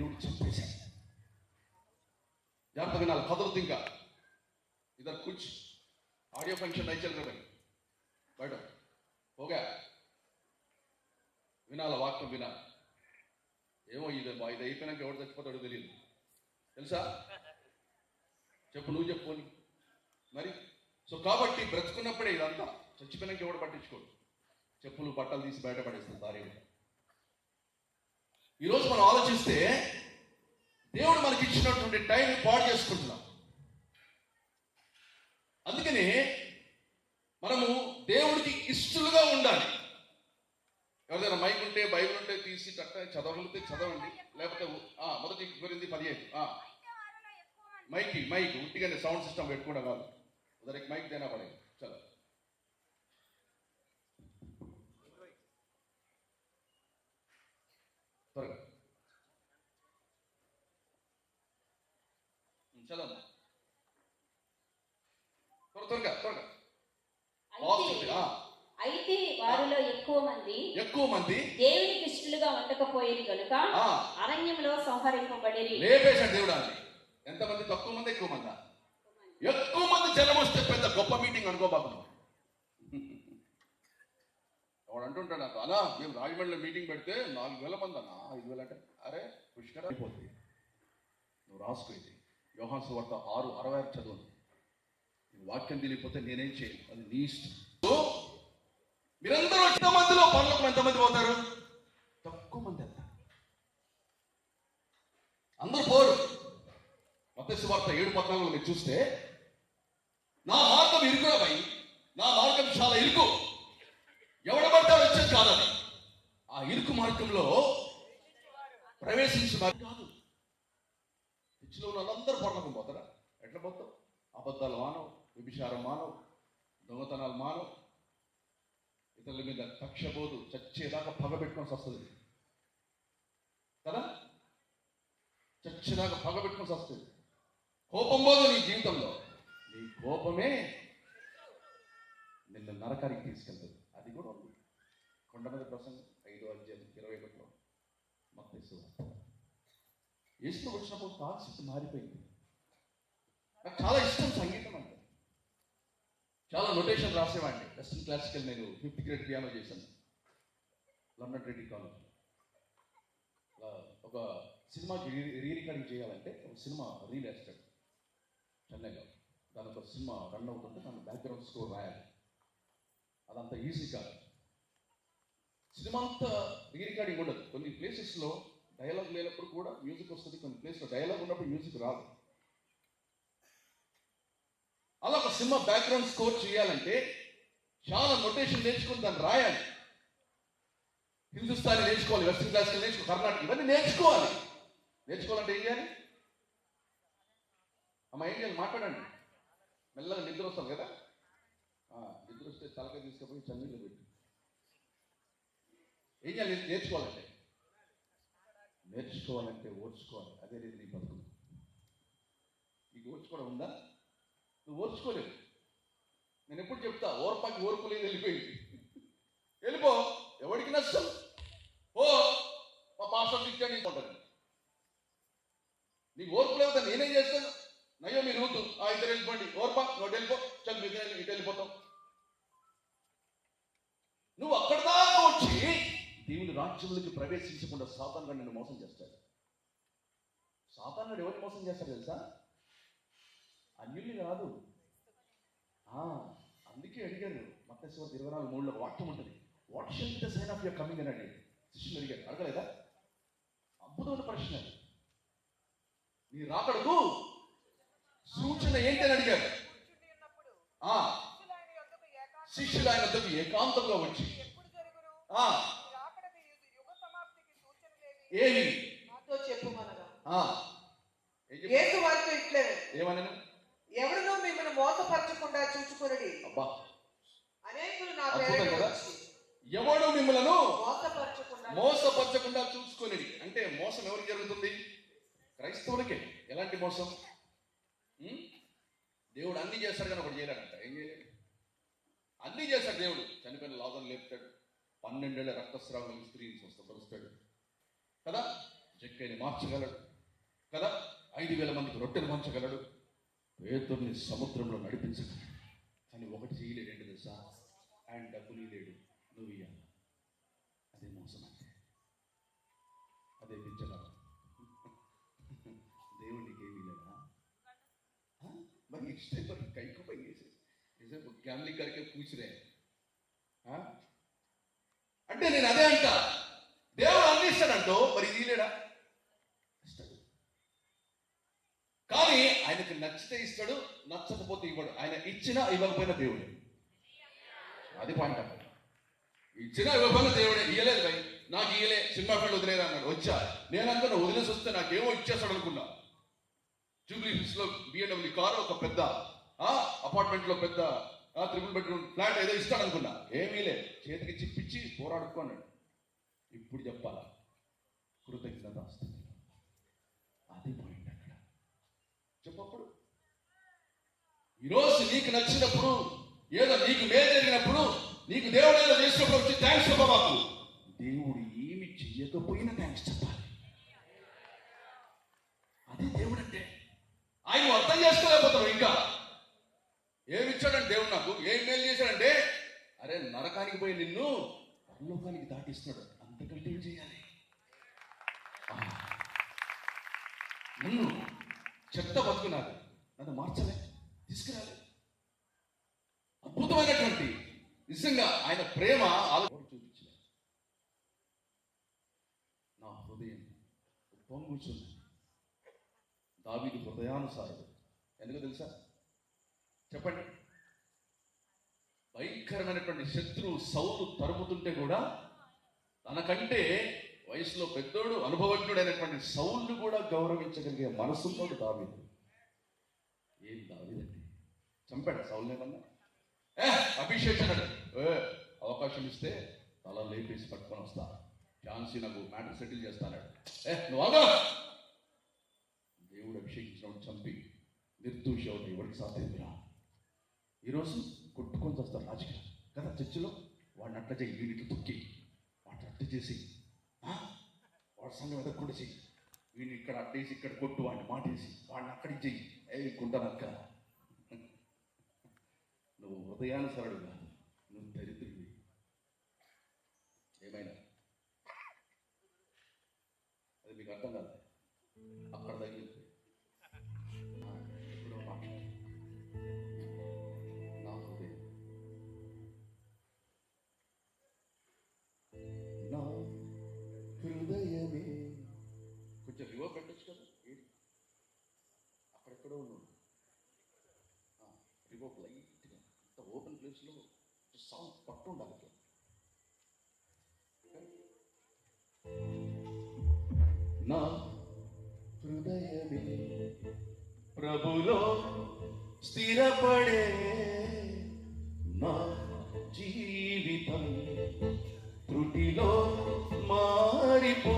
దేవుడు చెప్పేశాడు జాగ్రత్త వినాలి కదలదు ఇంకా ఇద్దరు కూర్చు. ఆడియో ఫంక్షన్ అయితే కదా బయట. ఓకే వినాల వాక్యం వినాలి. ఏమో ఇది బా- ఇది అయిపోయినాక ఎవడు చచ్చిపోతాడో తెలియదు. తెలుసా? చెప్పు నువ్వు చెప్పు మరి? సో కాబట్టి బ్రతుకున్నప్పుడే ఇదంతా చచ్చిపోయినాక ఎవడు పట్టించుకోడు. చెప్పులు బట్టలు తీసి బయట పడేస్తుంది దారి ఈరోజు మనం ఆలోచిస్తే దేవుడు మనకి ఇచ్చినటువంటి టైం పాడు చేసుకుంటున్నాం. అందుకని మనము దేవుడికి ఇష్టలుగా ఉండాలి. ఎవరిదైనా మైక్ ఉంటే బైబిల్ ఉంటే తీసి చట్ట చదవగలిగితే చదవండి. లేకపోతే మొదటి గురించి పదిహేను మైక్ మైక్ ఉట్టిగానే సౌండ్ సిస్టమ్ పెట్టుకోవడం కాదు ఉదరికి మైక్ దేనా పడే చలో త్వరగా చదవమ్మా త్వర త్వరగా త్వరగా. అయితే వారిలో ఎక్కువ మంది ఎక్కువ మంది దేవునికి ఇష్టలుగా ఉండకపోయేది కనుక. అరణ్యంలో సంహరింపబడిరి లేపేశాడు దేవుడు అని ఎంతమంది? తక్కువ మంది ఎక్కువ మందా? ఎక్కువ మంది జనం వస్తే పెద్ద గొప్ప మీటింగ్ అనుకోబాకు వాడు అంటుంటాడు నాకు అనా మేము రాజమండ్రిలో మీటింగ్ పెడితే నాలుగు వేల మంది అన్నా ఐదు వేలు అంటే అరే పుష్కర అయిపోతుంది నువ్వు రాసుకో యోహాసు వార్త ఆరు అరవై ఆరు చదువు వాక్యం తెలియకపోతే నేనేం చేయను. అది నీ ఇష్టం. మీరందరూ ఎంత మందిలో పనులకు ఎంతమంది పోతారు? తక్కువ మంది వెళ్తారు అందరూ పోరు. మత్స్య వార్త ఏడు పద్నాలుగులో మీరు చూస్తే నా మార్గం ఇరుకురా నా మార్గం చాలా ఇరుకు. ఎవడ పడతాడు వచ్చేది కాదని ఆ ఇరుకు మార్గంలో ప్రవేశించిన మరి ఉన్న వాళ్ళందరూ పర్లోకం పోతారా? ఎట్లా పోతావు అబద్ధాలు మానవు విభిచారం మానవు దొంగతనాలు మానవు. ఇతరుల మీద కక్షబోదు చచ్చేదాకా పగ పెట్టుకొని వస్తుంది కదా? చచ్చేదాకా పగ పెట్టుకొని వస్తుంది కోపం పోదు నీ జీవితంలో. నీ కోపమే నిన్ను నరకానికి తీసుకెళ్తుంది. అది కూడా ఉంది. కొండ మీద ప్రసంగం ఐదో అధ్యాయం ఇరవై ఒకటిలో. మత్తయి యేసు వచ్చినప్పుడు కాన్సెప్ట్ మారిపోయింది. నాకు చాలా ఇష్టం సంగీతం అంటే. చాలా నొటేషన్ రాసేవాడిని. వెస్టర్న్ క్లాసికల్ నేను ఫిఫ్త్ గ్రేడ్ పియానో చేశాను. London Reddy college. ఒక సినిమాకి రీ రికార్డింగ్ చేయాలంటే ఒక సినిమా రీల్ వేస్తాడు. చెన్నైలో దానికి ఒక సినిమా రన్ అవుతుంటే దాని బ్యాక్గ్రౌండ్ స్కోర్ రాయాలి. అదంతా ఈజీ కాదు. సినిమా అంతా రీ రికార్డింగ్ ఉండదు. కొన్ని ప్లేసెస్లో డైలాగ్ లేనప్పుడు కూడా మ్యూజిక్ వస్తుంది కొన్ని ప్లేస్లో డైలాగ్ ఉన్నప్పుడు మ్యూజిక్ రాదు. అలా ఒక సినిమా బ్యాక్గ్రౌండ్ స్కోర్ చేయాలంటే చాలా నొటేషన్ నేర్చుకుని దాన్ని రాయాలి. హిందుస్థానీ నేర్చుకోవాలి వెస్ట్రన్ క్లాసికల్ నేర్చుకో కర్ణాటక ఇవన్నీ నేర్చుకోవాలి. నేర్చుకోవాలంటే ఏం చేయాలి? అమ్మ ఏం చేయాలి? మాట్లాడండి. మెల్లగా నిద్ర వస్తాం కదా? నిద్ర వస్తే తలకాయ తీసుకుపోయి చన్నీళ్ళు పెట్టి. ఏం చేయాలి? నేర్చుకోవాలంటే నేర్చుకోవాలంటే ఓర్చుకోవాలి. అదే రీతి నీ బతుకు. నీకు ఓర్చుకోవడం ఉందా? నువ్వు ఓర్చుకోలేవు. నేను ఎప్పుడు చెప్తా ఓర్పాకి ఓర్పు లేదు వెళ్ళిపోయింది. వెళ్ళిపో ఎవరికి నష్టం? ఓ మా పాస్టర్ ఇచ్చాడు నీకు ఉంటుంది. నీకు ఓర్పు లేకపోతే నేనేం చేస్తాను? నయ్యో మీరు ఊతు ఆ ఇద్దరు వెళ్ళిపోండి. ఓర్పా నువ్వు వెళ్ళిపో. చల్ మీద ఇటు వెళ్ళిపోతాం. నువ్వు అక్కడ దేవుని రాజ్యంలోకి ప్రవేశించకుండా సాతానుగా నిన్ను మోసం చేస్తాడు. సాతానుడు ఎవరిని మోసం చేస్తాడు తెలుసా? అన్యుల్ని కాదు. ఆ, అందుకే అడిగారు. మత్తేశ్వర ఇరవై నాలుగు మూడులో వాక్యం ఉంటుంది. What shall the sign of your coming అని అడిగారు. శిష్యులు అడిగారు. అడగలేదా? అద్భుతమైన ప్రశ్న. నీ రాకడకు సూచన ఏంటి అని అడిగారు. ఆ శిష్యులు ఆయన ఏకాంతంగా వచ్చి ఎప్పుడు జరుగును ఆ ఈ రాకడకు యుగ- యుగ సమాప్తికి సూచనలేవి ఏమి నాతో చెప్పుమనగా? యేసు వారితో ఇట్లే. ఏమన్నాను ఎవరునూ మిమ్మల్ని మోసపరచకుండా చూచుకొనడి. అబ్బా. అనేకులు నా పేరు? ఎవడు మిమ్మలను మోసపరచకుండా మోసపరచకుండా చూసుకొని అంటే మోసం ఎవరికి జరుగుతుంది? క్రైస్తవులకే. ఎలాంటి మోసం? దేవుడు అన్ని చేస్తాడు కానీ ఒకటి చేయలేడంట. ఏం చేయలేడు? అన్ని చేస్తాడు దేవుడు. చనిపోయిన లాభం లేపుతాడు. పన్నెండేళ్ళ రక్తస్రావం స్త్రీని స్వస్థపరుస్తాడు. కదా? చెక్కని మార్చగలడు. కదా? ఐదు వేల మందికి రొట్టెలు మార్చగలడు. పేతుర్ని సముద్రంలో నడిపించగలడు. కానీ ఒకటి చేయలేడు ఏంటి తెలుసా? ఆయన డబ్బులు లేడు నువ్వు ఇవ్వాలి అదే మోసం అంటే. అదే పిచ్చగలడు దేవుడికి నీకేమీ లేదా మరి నెక్స్ట్ టైం మరి కైకు పై గ్యామ్లింగ్ కరికే కూర్చురే అంటే నేను అదే అంటా. దేవుడు అన్ని మరి ఇది లేడా ఇస్తాడు. కానీ ఆయనకు నచ్చితే ఇస్తాడు నచ్చకపోతే ఇవ్వడు. ఆయన ఇచ్చినా ఇవ్వకపోయినా దేవుడే. అది పాయింట్ అక్కడ ఇచ్చినా ఇవ్వకపోయినా దేవుడే. ఇయ్యలేదు భయ్. నాకు ఇయ్యలే. సినిమా ఫీల్డ్ వదిలేరా అన్నాడు. వచ్చా. నేను అనుకున్నా వదిలేసి వస్తే నాకేమో ఇచ్చేస్తాడు అనుకున్నా. జూబ్లీ హిల్స్లో బిఎండబ్ల్యూ కారు ఒక పెద్ద అపార్ట్మెంట్లో పెద్ద త్రిపుల్ బెడ్రూమ్ ఫ్లాట్ ఏదో ఇస్తాడు అనుకున్నా ఏమీ లేదు. చేతికి చిప్పిచ్చి పోరాడుకున్నాడు ఇప్పుడు చెప్పాలా? కృతజ్ఞత వస్తుంది. అది పాయింట్ అక్కడ. చెప్పప్పుడు. ఈరోజు నీకు నచ్చినప్పుడు ఏదో నీకు మేలు జరిగినప్పుడు నీకు దేవుడు ఏదో చేసినప్పుడు వచ్చి థ్యాంక్స్ చెప్పబాకు. దేవుడు ఏమి చెయ్యకపోయినా థ్యాంక్స్ చెప్పాలి. అదే దేవుడు అంటే ఆయన అర్థం చేసుకోలేకపోతాడు ఇంకా. ఏమి ఇచ్చాడంటే దేవుడు నాకు? ఏం మేలు చేశాడంటే అరే నరకానికి పోయి నిన్ను పరలోకానికి దాటిస్తున్నాడు. అంతకంటే ఏం చేయాలి? నన్ను చెత్త బతుకున్నారు నన్ను మార్చలే తీసుకురాలే అద్భుతమైనటువంటి నిజంగా ఆయన ప్రేమ ఆలోచన చూపించలే నా హృదయం పొంగుచుంది దావీదు హృదయానుసారుడు ఎందుకు తెలుసా? చెప్పండి. భయంకరమైనటువంటి శత్రువు సౌలు తరుముతుంటే కూడా తనకంటే వయసులో పెద్దోడు అనుభవజ్ఞుడైనటువంటి సౌల్ని కూడా గౌరవించగలిగే మనసున్నోడు దావీదు. ఏం దావీదండి చంపాడు సౌల్ని ఏమన్నా? ఏ అభిషేక్ ఏ అవకాశం ఇస్తే తల లేపేసి పట్టుకొని వస్తా. ఝాన్సీ నాకు మ్యాటర్ సెటిల్ చేస్తాడు ఏ నువ్వు ఆగా. దేవుడు అభిషేకించినప్పుడు చంపి నిర్దోషి అవుతాయి ఎవరికి సాధ్యం ఈరోజు కొట్టుకొని వస్తారు రాజకీయం కదా చర్చిలో వాడిని అట్లా చేయి వీడికి తొక్కి అట్ట చేసి వాడు సంఘం ఎదగకుండా చెయ్యి. వీడిని ఇక్కడ అట్టేసి ఇక్కడ కొట్టు వాడిని మాటేసి వాడిని అక్కడికి చెయ్యి. ఏ కుండనక్క నువ్వు ఉదయాన కాదు నువ్వు దరిద్రుడివి. ఏమైనా? అది మీకు అర్థం కాదు కదా ఏది? అక్కడెక్కడో ఉన్నాడు. రివర్ లైట్గా అంత ఓపెన్ ప్లేస్లో సౌండ్ పట్టు ఉండాలి నా హృదయమే ప్రభులో స్థిరపడే నా జీవితం త్రుటిలో మారిపో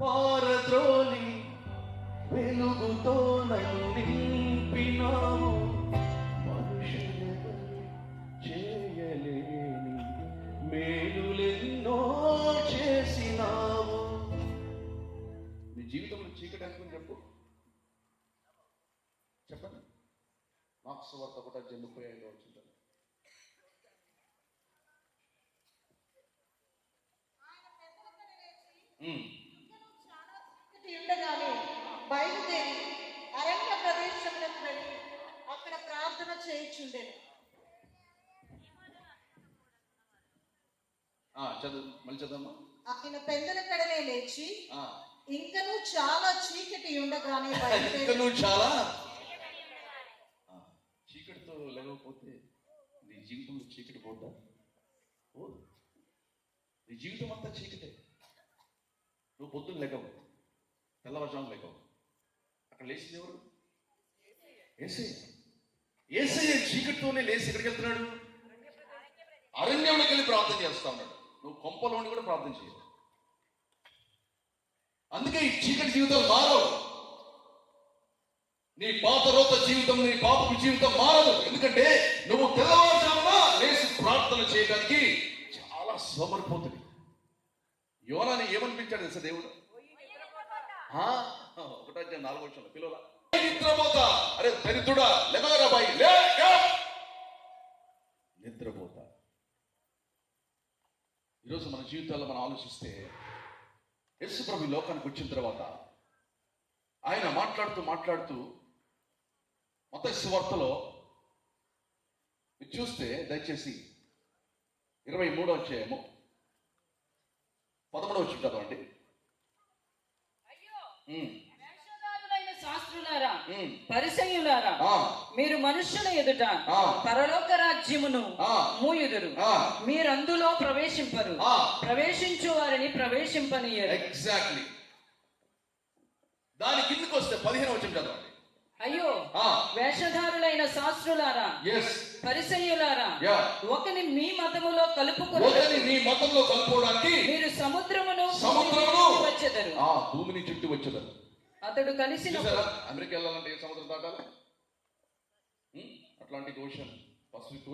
పారద్రోలి వెలుగుతో నన్ను నింపినావు. మనుషులెవరు చేయలేని మేలులెన్నో చేసినావు. నీ జీవితంలో చీకటి అనుకుని చెప్పు. చెప్పండి. మార్క్స్ వార్త ఒకటి ముప్పై ఐదు వచ్చింది ఉమ్. చీకటి ఉండగానే బయలుదేరి అరణ్య ప్రదేశంలోకి వెళ్ళి అక్కడ ఆ, చదువు మళ్ళీ ఆయన పెందల కడలే లేచి. ఇంకనూ చాలా చీకటి ఉండగానే ఇంకా బయలుదేరి నువ్వు చాలా? చీకటితో లేకపోతే నీ జీవితంలో చీకటి పోద్దా? పోదు నీ జీవితం అంతా చీకటే. నువ్వు పొద్దున్న లేకవు తెల్లవారుజాము లేకవు. అక్కడ లేచింది ఎవరు? ఏసే ఏసయ్య చీకటితోనే లేచి ఎక్కడికి వెళ్తున్నాడు? అరణ్యంలోకి వెళ్ళి ప్రార్థన చేస్తా ఉన్నాడు. నువ్వు కొంపలో ఉండి కూడా ప్రార్థన చేయాలి అందుకే ఈ చీకటి జీవితం మారవు. నీ పాత రోత జీవితం నీ పాపపు జీవితం మారదు. ఎందుకంటే నువ్వు తెల్లవారుజామున లేచి ప్రార్థన చేయడానికి చాలా సమర్పోతుంది యోనాని ఏమనిపించాడు తెలుసా దేవుడు? ఒకటో నాలుగు నాలుగో వచ్చిన పిల్లల నిద్రపోతా. అరే దరిద్రుడా లెగదరా బాయి. నిద్రపోతా. ఈరోజు మన జీవితాల్లో మనం ఆలోచిస్తే యేసు ప్రభు లోకానికి వచ్చిన తర్వాత ఆయన మాట్లాడుతూ మాట్లాడుతూ మొత్తం సువార్తలో మీరు చూస్తే దయచేసి ఇరవై మూడో అధ్యాయము పదమూడవ వచ్చి చదవండి. శాస్త్రులారా ఆ, మీరు మనుష్యుల ఎదుట. పరలోక రాజ్యమును. మూయుదురు. ఆ, మీరందులో ప్రవేశింపరు. ప్రవేశించు వారిని ప్రవేశింపనీయరు. ఎగ్జాక్ట్లీ దాని కిందకి వస్తే పదిహేను వచ్చిన చదవండి. అయ్యో వేషధారులైన శాస్త్రులారా యా ఒకని మీ మతములో కలుపుకొని ఒకరిని నీ మతంలో కలుపుకోవడానికి మీరు సముద్రమును సముద్రమును వచ్చెదరు. ఆ భూమిని చుట్టూ వచ్చేదారు. అతడు చూసారా? అమెరికా వెళ్ళాలంటే ఏ సముద్రం దాటాలి ఉం? Atlantic ocean Pacific